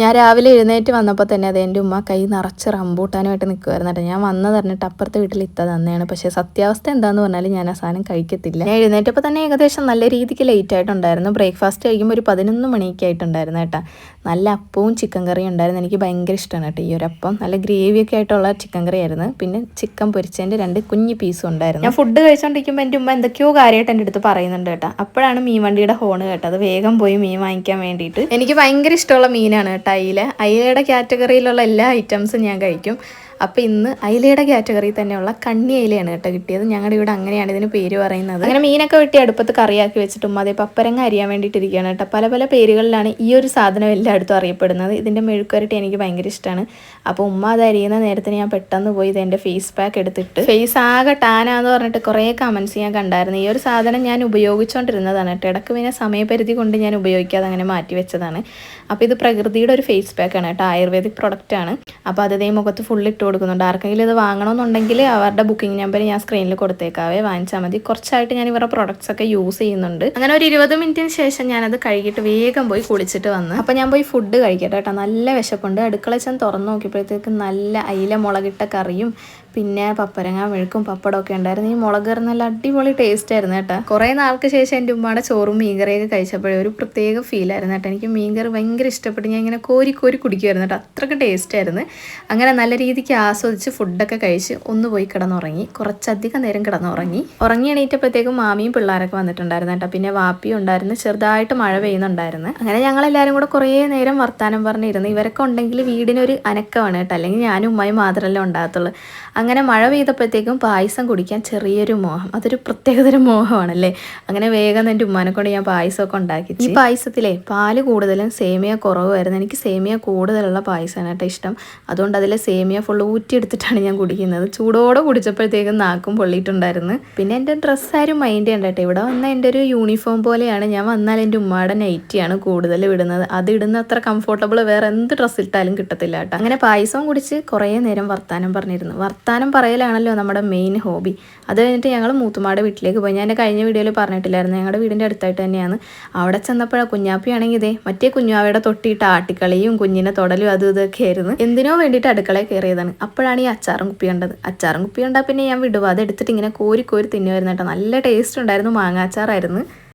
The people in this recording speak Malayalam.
ഞാൻ രാവിലെ എഴുന്നേറ്റ് വന്നപ്പോൾ തന്നെ അത് എന്റെ ഉമ്മ കൈ നിറച്ച് റംബൂട്ടാനുമായിട്ട് നിൽക്കുമായിരുന്നു കേട്ടോ. ഞാൻ വന്നത് പറഞ്ഞിട്ട് അപ്പുറത്തെ വീട്ടിൽ ഇത്ത തന്നെയാണ്. പക്ഷേ സത്യാവസ്ഥ എന്താന്ന് പറഞ്ഞാൽ ഞാൻ ആ സാധനം കഴിക്കത്തില്ല. ഞാൻ എഴുന്നേറ്റപ്പോൾ തന്നെ ഏകദേശം നല്ല രീതിക്ക് ലേറ്റ് ആയിട്ടുണ്ടായിരുന്നു. ബ്രേക്ക്ഫാസ്റ്റ് കഴിക്കുമ്പോൾ ഒരു പതിനൊന്ന് മണിയൊക്കെ ആയിട്ടുണ്ടായിരുന്നു കേട്ടോ. നല്ല അപ്പവും ചിക്കൻ കറിയും ഉണ്ടായിരുന്നു. എനിക്ക് ഭയങ്കര ഇഷ്ടമാണ് കേട്ടോ ഈ ഒരു അപ്പം. നല്ല ഗ്രേവിയൊക്കെ ആയിട്ടുള്ള ചിക്കൻ കറി ആയിരുന്നു. പിന്നെ ചിക്കൻ പൊരിച്ചതിന്റെ രണ്ട് കുഞ്ഞു പീസും ഉണ്ടായിരുന്നു. ഞാൻ ഫുഡ് കഴിച്ചുകൊണ്ടിരിക്കുമ്പോൾ എന്റെ ഉമ്മ എന്തൊക്കെയോ കാര്യമായിട്ട് എന്റെ അടുത്ത് പറയുന്നുണ്ട് കേട്ടോ. അപ്പോഴാണ് മീൻ വണ്ടിയുടെ ഹോണ് അത് വേഗം പോയി മീൻ വാങ്ങിക്കാൻ വേണ്ടിയിട്ട്. എനിക്ക് ഭയങ്കര ഇഷ്ടമുള്ള മീനാണ് കേട്ടോ. അയില അയിലയുടെ കാറ്റഗറിയിലുള്ള എല്ലാ ഐറ്റംസും ഞാൻ കഴിക്കും. അപ്പോൾ ഇന്ന് അയിലയുടെ കാറ്റഗറി തന്നെയുള്ള കണ്ണി അയിലയാണ് കേട്ടോ കിട്ടിയത്. ഞങ്ങളുടെ ഇവിടെ അങ്ങനെയാണ് ഇതിന് പേര് പറയുന്നത്. അങ്ങനെ മീനൊക്കെ വെട്ടി അടുപ്പത്ത് കറിയാക്കി വെച്ചിട്ടും അതേ പപ്പരങ്ങ അരിയാൻ വേണ്ടിയിട്ടിരിക്കുകയാണ് കേട്ടോ. പല പല പേരുകളിലാണ് ഈ ഒരു സാധനം എല്ലായിടത്തും അറിയപ്പെടുന്നത്. ഇതിന്റെ മെഴുക്കുരട്ടി എനിക്ക് ഭയങ്കര ഇഷ്ടമാണ് അപ്പോൾ ഉമ്മ അത് അരിയുന്ന നേരത്തിന് ഞാൻ പെട്ടെന്ന് പോയി ഇത് എന്റെ ഫേസ് പാക്ക് എടുത്തിട്ട് ഫേസ് ആകെ ടാനാന്ന് പറഞ്ഞിട്ട് കുറേ കമൻസ് ഞാൻ കണ്ടായിരുന്നു. ഈ ഒരു സാധനം ഞാൻ ഉപയോഗിച്ചുകൊണ്ടിരുന്നതാണ് കേട്ടോ. ഇടയ്ക്ക് പിന്നെ സമയപരിധി കൊണ്ട് ഞാൻ ഉപയോഗിക്കാതെ അങ്ങനെ മാറ്റി വെച്ചതാണ്. അപ്പോൾ ഇത് പ്രകൃതിയുടെ ഒരു ഫേസ് പാക്കാണ് കേട്ടോ. ആയുർവേദിക് പ്രൊഡക്റ്റാണ് അപ്പോൾ അത് മുഖത്ത് ഫുൾ ഇട്ട് കൊടുക്കുന്നുണ്ട്. ആർക്കെങ്കിലും ഇത് വാങ്ങണമെന്നുണ്ടെങ്കിൽ അവരുടെ ബുക്കിംഗ് നമ്പർ ഞാൻ സ്ക്രീനിൽ കൊടുത്തേക്കാവേ. വാങ്ങിച്ചാൽ മതി. കുറച്ചായിട്ട് ഞാൻ ഇവരുടെ പ്രൊഡക്ട്സ് ഒക്കെ യൂസ് ചെയ്യുന്നുണ്ട്. അങ്ങനെ ഒരു ഇരുപത് മിനിറ്റിന് ശേഷം ഞാനത് കഴുകിയിട്ട് വേഗം പോയി കുളിച്ചിട്ട് വന്ന്. അപ്പോൾ ഞാൻ പോയി ഫുഡ് കഴിക്കട്ടെ കേട്ടോ. നല്ല വിശപ്പുണ്ട്. അടുക്കള ചെന്ന് തുറന്ന് നോക്കിയപ്പോഴത്തേക്ക് നല്ല അയില മുളകിട്ട കറിയും പിന്നെ പപ്പരങ്ങ മെഴുക്കും പപ്പടമൊക്കെ ഉണ്ടായിരുന്നു. ഈ മുളക് നല്ല അടിപൊളി ടേസ്റ്റ് ആയിരുന്നു കേട്ടോ. കുറേ നാൾക്ക് ശേഷം എന്റെ ഉമ്മയുടെ ചോറും മീൻകറിയൊക്കെ കഴിച്ചപ്പോഴേ ഒരു പ്രത്യേക ഫീൽ ആയിരുന്നു കേട്ടോ. എനിക്ക് മീൻകറി ഭയങ്കര ഇഷ്ടപ്പെട്ട് ഞാൻ ഇങ്ങനെ കോരി കോരി കുടിക്കുമായിരുന്നു കേട്ടോ. അത്രയ്ക്ക് ടേസ്റ്റ് ആയിരുന്നു. അങ്ങനെ നല്ല രീതിക്ക് ആസ്വദിച്ച് ഫുഡൊക്കെ കഴിച്ച് ഒന്ന് പോയി കിടന്നുറങ്ങി. കുറച്ചധികം നേരം കിടന്നുറങ്ങി. ഉറങ്ങി എണീറ്റപ്പോഴത്തേക്കും മാമിയും പിള്ളേരൊക്കെ വന്നിട്ടുണ്ടായിരുന്നു കേട്ടോ. പിന്നെ വാപ്പിയും ഉണ്ടായിരുന്നു. ചെറുതായിട്ട് മഴ പെയ്യുന്നുണ്ടായിരുന്നു. അങ്ങനെ ഞങ്ങളെല്ലാവരും കൂടെ കുറേ നേരം വർത്താനം പറഞ്ഞിരുന്നു. ഇവരൊക്കെ ഉണ്ടെങ്കിൽ വീടിനൊരു അനക്കമാണ് കേട്ടോ. അല്ലെങ്കിൽ ഞാനും ഉമ്മയും മാത്രമല്ലേ ഉണ്ടാകത്തുള്ളൂ. അങ്ങനെ മഴ പെയ്തപ്പോഴത്തേക്കും പായസം കുടിക്കാൻ ചെറിയൊരു മോഹം. അതൊരു പ്രത്യേകതരം മോഹമാണല്ലേ? അങ്ങനെ വേഗം എന്റെ ഉമ്മാനെ കൊണ്ട് ഞാൻ പായസമൊക്കെ ഉണ്ടാക്കി. ഈ പായസത്തിലെ പാൽ കൂടുതലും സേമിയ കുറവായിരുന്നു. എനിക്ക് സേമിയ കൂടുതലുള്ള പായസമാണ് കേട്ടോ ഇഷ്ടം. അതുകൊണ്ട് അതിലെ സേമിയ ഫുള്ള് ഊറ്റിയെടുത്തിട്ടാണ് ഞാൻ കുടിക്കുന്നത്. ചൂടോടെ കുടിച്ചപ്പോഴത്തേക്കും നാക്കും പൊള്ളിയിട്ടുണ്ടായിരുന്നു. പിന്നെ എന്റെ ഡ്രസ്സാരും മൈൻഡ് ചെയ്യണ്ടട്ടെ ഇവിടെ വന്ന എന്റെ ഒരു യൂണിഫോം പോലെയാണ് ഞാൻ വന്നാൽ എന്റെ ഉമ്മയുടെ നൈറ്റിയാണ് കൂടുതൽ വിടുന്നത് അത് ഇടുന്ന അത്ര കംഫർട്ടബിൾ വേറെ എന്ത് ഡ്രസ്സ് ഇട്ടാലും കിട്ടത്തില്ല കേട്ടോ. അങ്ങനെ പായസം കുടിച്ച് കുറേ നേരം വർത്താനം പറഞ്ഞിരുന്നു. വർത്താനം പറയലാണല്ലോ നമ്മുടെ മെയിൻ ഹോബി അത് കഴിഞ്ഞിട്ട് ഞങ്ങൾ മൂത്തുമാടെ വീട്ടിലേക്ക് പോയി. ഞാൻ കഴിഞ്ഞ വീഡിയോയിൽ പറഞ്ഞിട്ടില്ലായിരുന്നു. ഞങ്ങളുടെ വീടിന്റെ അടുത്തായിട്ട് തന്നെയാണ്. അവിടെ ചെന്നപ്പോഴാണ് കുഞ്ഞാപ്പിയാണെങ്കിൽ ഇതേ മറ്റേ കുഞ്ഞാവയുടെ തൊട്ടിയിട്ട് ആട്ടിക്കളിയും കുഞ്ഞിനെ തൊടലും അതും ഇതൊക്കെ ആയിരുന്നു. എന്തിനോ വേണ്ടിയിട്ട് അടുക്കളയിൽ കയറിയതാണ്. അപ്പോഴാണ് ഈ അച്ചാറും കുപ്പി കണ്ടത്. അച്ചാറും കുപ്പി കണ്ടാൽ പിന്നെ ഞാൻ വിടുക അത് എടുത്തിട്ട് ഇങ്ങനെ കോരി കോരി തിന്നുമായിരുന്നു കേട്ടോ. നല്ല ടേസ്റ്റ് ഉണ്ടായിരുന്നു മാങ്ങാച്ചാറായിരുന്നു